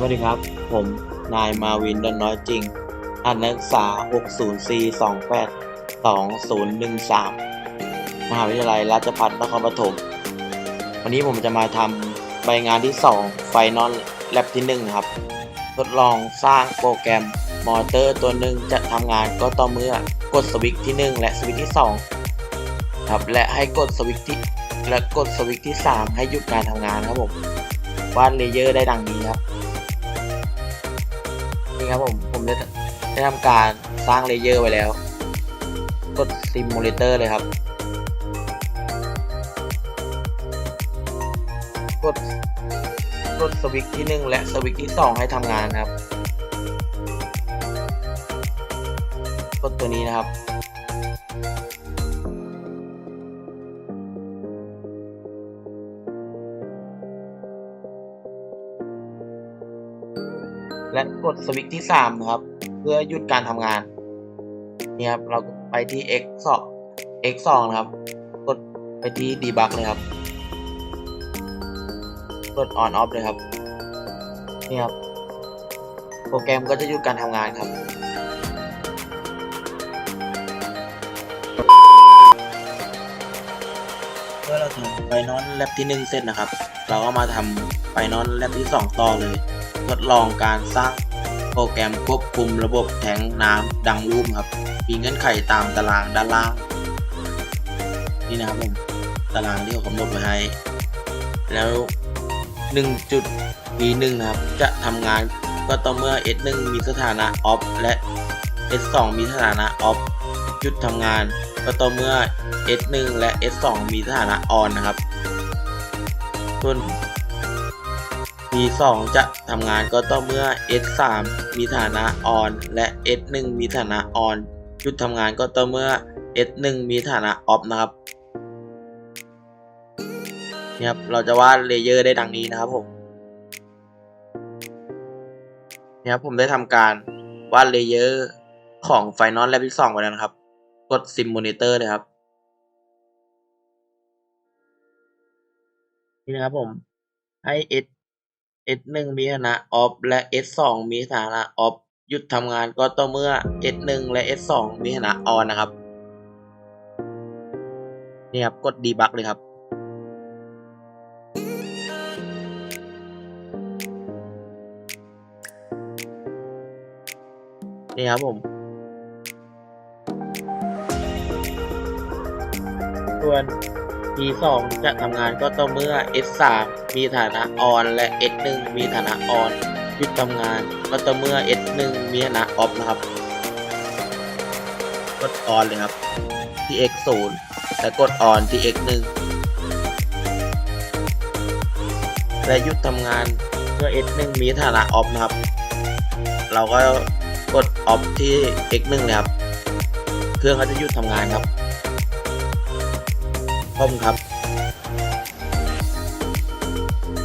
สวัสดีครับ ผมนายมาวินดอนน้อยจริงอันนักศึกษา 60428 2013 มหาวิทยาลัยราชภัฏนครปฐม วันนี้ผมจะมาทำใบงานที่ 2 ไฟนอลแลบที่1นะครับ ทดลองสร้างโปรแกรมมอเตอร์ตัวหนึ่งจะทำงานก็ต่อเมื่อกดสวิตช์ที่ 1 และสวิตช์ที่ 2 ครับ และให้กดสวิตช์ที่ และกดสวิตช์ที่ 3 ให้หยุดการทำงานครับผมวาดเลเยอร์ได้ดังนี้ครับ ครับผมผมได้ได้ทำการสร้างเลเยอร์ไว้แล้ว กดซิมูเลเตอร์เลยครับ กดกดสวิตช์ที่ 1 และสวิตช์ที่ 2 ให้ทำงานนะครับ กดตัวนี้นะครับ และกดสวิตช์ที่3นะครับ เพื่อหยุดการทำงานนี่ครับเราไปที่ x 2 x 2นะครับ กดไปที่ debug เลยครับ กด on off เลยครับนี่ครับโปรแกรมก็จะหยุดการทำงานครับ เมื่อเราทำไฟนอลแลบที่ 1 เสร็จนะครับ เราก็มาทำไฟนอลแลบที่ 2 ต่อเลย ทดลองการสร้างโปรแกรมควบคุมระบบแทงน้ำดังรูปครับ มีเงื่อนไขตามตารางด้านล่าง นี่นะครับผมตารางที่เขากำหนดไว้ให้ แล้ว1จุด B1 นะครับจะทำงานก็ต่อเมื่อ S1 มีสถานะ off และ S2 มีสถานะ off หยุดทำงานก็ต่อเมื่อ S1 และ S2 มีสถานะ on นะครับ ส่วน P2 จะทำงานก็ต่อเมื่อ S3 มีฐานะ on และ S1 มีฐานะ on หยุดทำงานก็ต่อเมื่อ S1 มีฐานะ off นะครับเนี่ยครับเราจะวาดเลเยอร์ได้ดังนี้นะครับผมเนี่ยครับผมได้ทำการวาดเลเยอร์ของ Final Lab ที่2ไปแล้วนะครับ กด Simulator เลยครับ นี่นะครับผมให้ S S1 มีฐานะ off และ S2 มีฐานะ off หยุดทำงานก็ต่อเมื่อ S1 และ S2 มีฐานะ on นะครับนี่ครับกด debug เลยครับ นี่ครับผม ส่วน P2 จะทำงานก็ต่อเมื่อ S3 มีฐานะ on และ S1 มีฐานะ on หยุดทำงานก็ต่อเมื่อ S1 มีฐานะ off นะครับ กด on เลยครับที่ X0 และกด on ที่ X1 และหยุดทำงานเมื่อ S1 มีฐานะ off นะครับ เราก็กด off ที่ X1 เลยครับ เครื่องก็จะหยุดทำงานครับ ขอบคุณครับ